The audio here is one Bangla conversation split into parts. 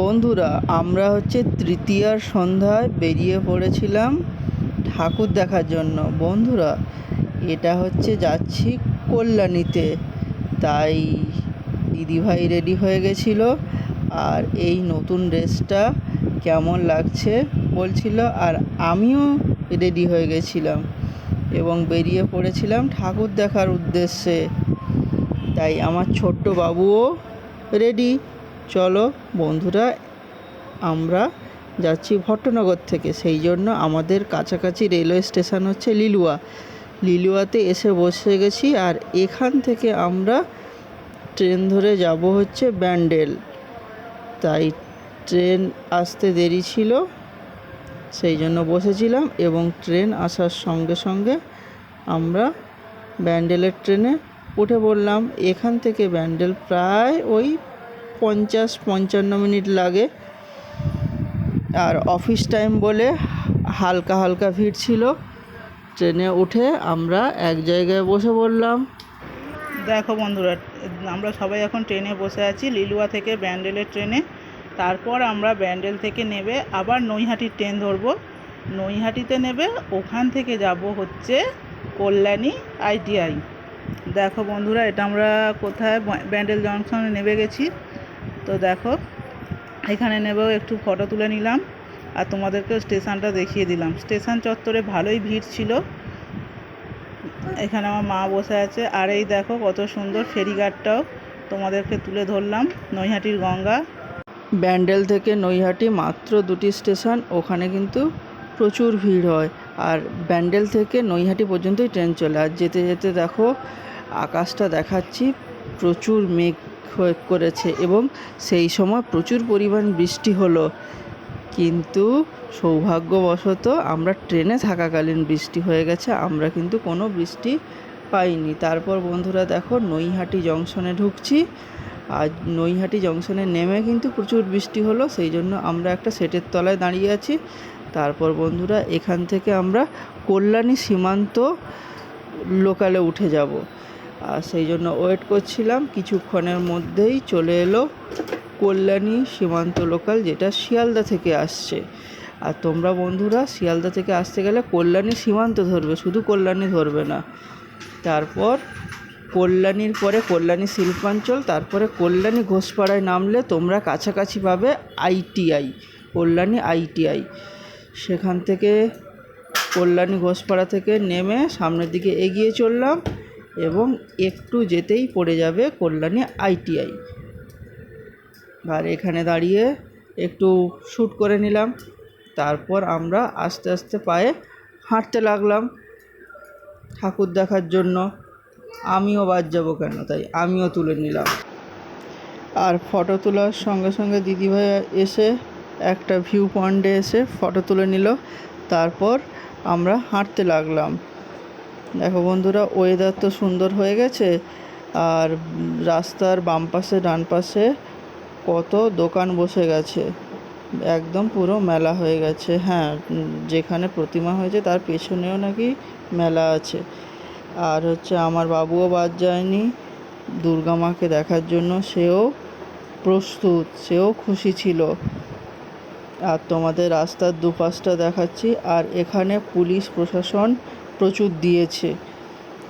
বন্ধুরা, আমরা হচ্ছে তৃতীয়ার সন্ধ্যায় বেরিয়ে পড়েছিলাম ঠাকুর দেখার জন্য। বন্ধুরা, এটা হচ্ছে যাচ্ছি কল্যাণীতে। তাই দিদিভাই রেডি হয়ে গেছিল। আর এই নতুন ড্রেসটা কেমন লাগছে বলছিল, আর আমিও রেডি হয়ে গেছিলাম এবং বেরিয়ে পড়েছিলাম ঠাকুর দেখার উদ্দেশ্যে। তাই আমার ছোট্ট বাবুও রেডি চলো বন্ধুরা, আমরা যাচ্ছি ভট্টনগর থেকে। সেই জন্য আমাদের কাছাকাছি রেলওয়ে স্টেশন হচ্ছে লিলুয়া। লিলুয়াতে এসে বসে গেছি আর এখান থেকে আমরা ট্রেন ধরে যাব হচ্ছে ব্যান্ডেল। তাই ট্রেন আসতে দেরি ছিল, সেই জন্য বসেছিলাম এবং ট্রেন আসার সঙ্গে সঙ্গে আমরা ব্যান্ডেলের ট্রেনে উঠে পড়লাম। এখান থেকে ব্যান্ডেল প্রায় ওই পঞ্চাশ, পঞ্চান্ন মিনিট লাগে। আর অফিস টাইম বলে হালকা হালকা ভিড় ছিল। ট্রেনে উঠে আমরা এক জায়গায় বসে পড়লাম। দেখো বন্ধুরা, আমরা সবাই এখন ট্রেনে বসে আছি, লিলুয়া থেকে ব্যান্ডেলের ট্রেনে। তারপর আমরা ব্যান্ডেল থেকে নেবে আবার নৈহাটির ট্রেন ধরবো। নৈহাটিতে নেবে, ওখান থেকে যাব হচ্ছে কল্যাণী আইটিআই। দেখো বন্ধুরা, এটা আমরা কোথায়, ব্যান্ডেল জংশনে নেমে গেছি। তো দেখো, এখানে নেবেও একটু ফটো তুলে নিলাম আর তোমাদেরকে স্টেশনটা দেখিয়ে দিলাম। স্টেশন চত্বরে ভালোই ভিড় ছিল। এখানে আমার মা বসে আছে। আর এই দেখো, কত সুন্দর ফেরিঘাটটাও তোমাদেরকে তুলে ধরলাম, নৈহাটির গঙ্গা। ব্যান্ডেল থেকে নৈহাটি মাত্র দুটি স্টেশন, ওখানে কিন্তু প্রচুর ভিড় হয়। আর ব্যান্ডেল থেকে নৈহাটি পর্যন্তই ট্রেন চলে। আর যেতে যেতে দেখো, আকাশটা দেখাচ্ছি, প্রচুর মেঘ। হয়ে করেছে এবং সেই সময় প্রচুর পরিমাণ বৃষ্টি হলো। কিন্তু সৌভাগ্যবশত আমরা ট্রেনে থাকাকালীন বৃষ্টি হয়ে গেছে, আমরা কিন্তু কোনো বৃষ্টি পাইনি। তারপর বন্ধুরা দেখো নৈহাটি জংশনে ঢুকছি। আর নৈহাটি জংশনে নেমে কিন্তু প্রচুর বৃষ্টি হলো, সেই জন্য আমরা একটা সেটের তলায় দাঁড়িয়ে আছি। তারপর বন্ধুরা এখান থেকে আমরা কল্যাণী সীমান্ত লোকালে উঠে যাব। আর সেই জন্য ওয়েট করছিলাম। কিছুক্ষণের মধ্যেই চলে এলো কল্যাণী সীমান্ত লোকাল, যেটা শিয়ালদা থেকে আসছে। আর তোমরা বন্ধুরা, শিয়ালদা থেকে আসতে গেলে কল্যাণী সীমান্ত ধরবে, শুধু কল্যাণী ধরবে না। তারপর কল্যাণীর পরে কল্যাণী শিল্পাঞ্চল, তারপরে কল্যাণী ঘোষপাড়ায় নামলে তোমরা কাছাকাছি পাবে আইটিআই কল্যাণী আইটিআই সেখান থেকে কল্যাণী ঘোষপাড়া থেকে নেমে সামনের দিকে এগিয়ে চললাম। একটু যেতেই পড়ে যাবে কল্যাণী আইটিআই। আর এখানে দাঁড়িয়ে একটু শ্যুট করে নিলাম, তারপর আমরা আস্তে আস্তে পায়ে হাঁটতে লাগলাম ঠাকুর দেখার জন্য। আমিও বাদ যাব কেন? তাই আমিও তুলে নিলাম। আর ফটো তোলার সঙ্গে সঙ্গে দিদিভাই এসে একটা ভিউ পয়েন্টে এসে ফটো তুলে নিল, তারপর আমরা হাঁটতে লাগলাম। দেখো বন্ধুরা ওয়েদার তো সুন্দর হয়ে গেছে, আর রাস্তার বাম পাশে, ডান পাশে কত দোকান বসে গেছে, একদম পুরো মেলা হয়ে গেছে। হ্যাঁ যেখানে প্রতিমা হয়েছে তার পেছনেও নাকি মেলা আছে। আর হচ্ছে আমার বাবুও বাদ যায়নি, দুর্গা মাকে দেখার জন্য সেও প্রস্তুত, সেও খুশি ছিল। আর তোমাদের রাস্তার দুপাশটা দেখাচ্ছি, আর এখানে পুলিশ প্রশাসন প্রচুর দিয়েছে।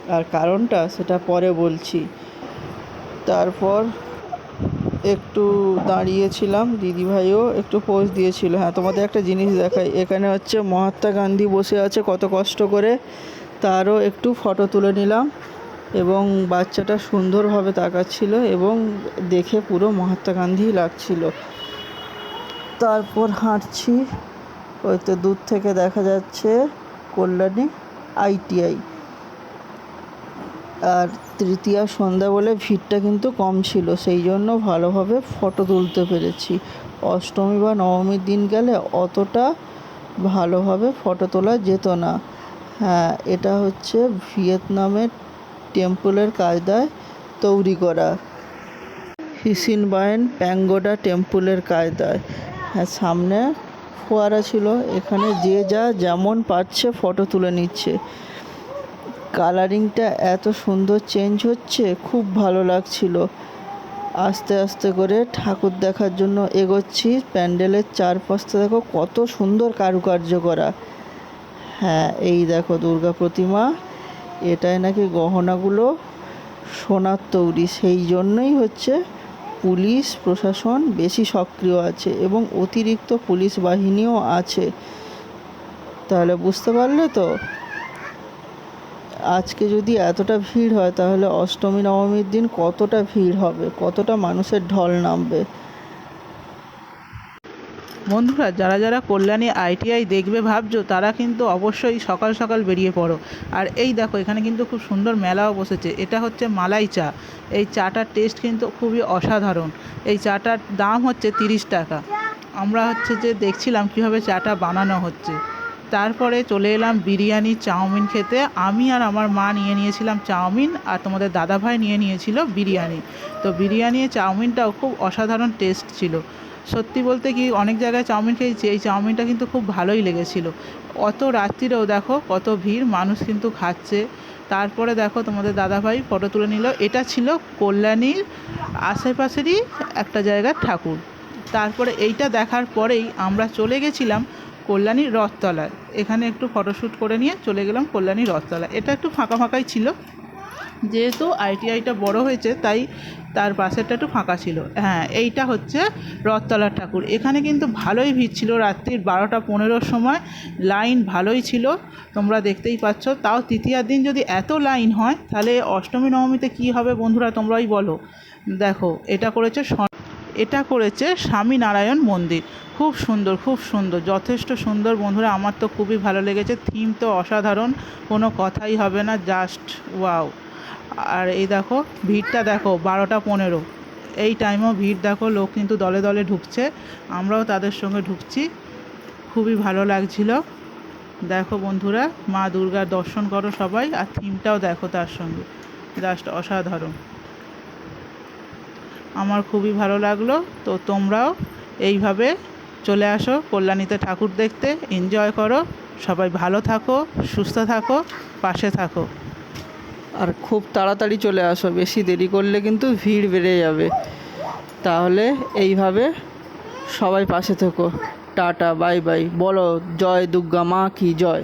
আর কারণটা সেটা পরে বলছি। তারপর একটু দাঁড়িয়েছিলাম, দিদিভাইও একটু পোজ দিয়েছিল। হ্যাঁ তোমাদের একটা জিনিস দেখাই। এখানে হচ্ছে মহাত্মা গান্ধী বসে আছে কত কষ্ট করে। তারও একটু ফটো তুলে নিলাম এবং বাচ্চাটা সুন্দরভাবে তাকাচ্ছিল এবং দেখে পুরো মহাত্মা গান্ধী লাগছিল। তারপর হাঁটছি। ওই তো দূর থেকে দেখা যাচ্ছে কল্যাণী। আইটিআই। আর তৃতীয়া সন্ধ্যা বলে ভিড়টা কিন্তু কম ছিল, সেই জন্য ভালোভাবে ফটো তুলতে পেরেছি। অষ্টমী বা নবমীর দিন গেলে অতটা ভালোভাবে ফটো তোলা যেত না। হ্যাঁ এটা হচ্ছে ভিয়েতনামের টেম্পলের কায়দায় তৈরি করা। হিসিনবায়েন প্যাঙ্গোডা টেম্পলের কায়দায়। হ্যাঁ সামনে ফোয়ারা ছিল। এখানে যে যা যেমন পারছে ফটো তুলে নিচ্ছে। কালারিংটা এত সুন্দর চেঞ্জ হচ্ছে, খুব ভালো লাগছিল। আস্তে আস্তে করে ঠাকুর দেখার জন্য এগোচ্ছি। প্যান্ডেলের চারপাশটা দেখো, কত সুন্দর কারুকার্য করা। হ্যাঁ এই দেখো দুর্গা প্রতিমা। এটাই নাকি গহনাগুলো, সোনার তৈরি। সেই জন্যই হচ্ছে পুলিশ, প্রশাসন বেশি সক্রিয় আছে এবং অতিরিক্ত পুলিশ বাহিনীও আছে। তাহলে বুঝতে পারলে তো? আজকে যদি এতটা ভিড় হয়, তাহলে অষ্টমী, নবমীর দিন কতটা ভিড় হবে? কতটা মানুষের ঢল নামবে? বন্ধুরা, যারা যারা কল্যাণী আইটিআই দেখবে ভাবছ, তারা কিন্তু অবশ্যই সকাল সকাল বেরিয়ে পড়ো। আর এই দেখো, এখানে কিন্তু খুব সুন্দর মেলাও বসেছে। এটা হচ্ছে মালাই চা। এই চাটার টেস্ট কিন্তু খুবই অসাধারণ। এই চাটার দাম হচ্ছে তিরিশ টাকা। আমরা হচ্ছে যে দেখছিলাম কীভাবে চাটা বানানো হচ্ছে। তারপরে চলে এলাম বিরিয়ানি, চাউমিন খেতে। আমি আর আমার মা নিয়ে নিয়েছিলাম চাউমিন, আর তোমাদের দাদাভাই নিয়ে নিয়েছিল বিরিয়ানি। তো বিরিয়ানি, চাউমিনটাও খুব অসাধারণ টেস্ট ছিল। সত্যি বলতে কি অনেক জায়গায় চাউমিন খেয়েছি, এই চাউমিনটা কিন্তু খুব ভালোই লেগেছিল। অত রাত্রিরেও দেখো কত ভিড়, মানুষ কিন্তু খাচ্ছে। তারপরে দেখো তোমাদের দাদাভাই ফটো তুলে নিল। এটা ছিল কল্যাণীর আশেপাশেরই একটা জায়গার ঠাকুর। তারপরে এইটা দেখার পরেই আমরা চলে গেছিলাম কল্যাণীর রথতলায়। এখানে একটু ফটোশ্যুট করে নিয়ে চলে গেলাম কল্যাণী রথতলা এটা একটু ফাঁকা ফাঁকাই ছিল। যেহেতু আইটিআইটা বড় হয়েছে, তাই তার পাশেরটা একটু ফাঁকা ছিল। হ্যাঁ এইটা হচ্ছে রথতলার ঠাকুর। এখানে কিন্তু ভালোই ভিড় ছিল রাত্রির বারোটা পনেরোর সময়। লাইন ভালোই ছিল, তোমরা দেখতেই পাচ্ছ। তাও তৃতীয়ার দিন যদি এত লাইন হয়, তাহলে অষ্টমী, নবমীতে কী হবে বন্ধুরা, তোমরাই বলো। দেখো, এটা করেছে এটা করেছে স্বামীনারায়ণ মন্দির। খুব সুন্দর খুব সুন্দর, যথেষ্ট সুন্দর বন্ধুরা, আমার তো খুবই ভালো লেগেছে। থিম তো অসাধারণ, কোনো কথাই হবে না জাস্ট ওয়াও আর এই দেখো, ভিড়টা দেখো, বারোটা পনেরো। এই টাইমেও ভিড় দেখো, লোক কিন্তু দলে দলে ঢুকছে। আমরাও তাদের সঙ্গে ঢুকছি। খুবই ভালো লাগছিল। দেখো বন্ধুরা, মা দুর্গার দর্শন করো সবাই, আর থিমটাও দেখো তার সঙ্গে। জাস্ট অসাধারণ। আমার খুবই ভালো লাগল। তো তোমরাও এইভাবে চলে আসো কল্যাণীতে ঠাকুর দেখতে। এনজয় করো। সবাই ভালো থাকো, সুস্থ থাকো, পাশে থাকো। আর খুব তাড়াতাড়ি চলে আসো, বেশি দেরি করলে কিন্তু ভিড় বেড়ে যাবে। তাহলে এইভাবে সবাই পাশে থেকো। Tata, bye bye. বলো, জয় দুর্গা, মা কি জয়?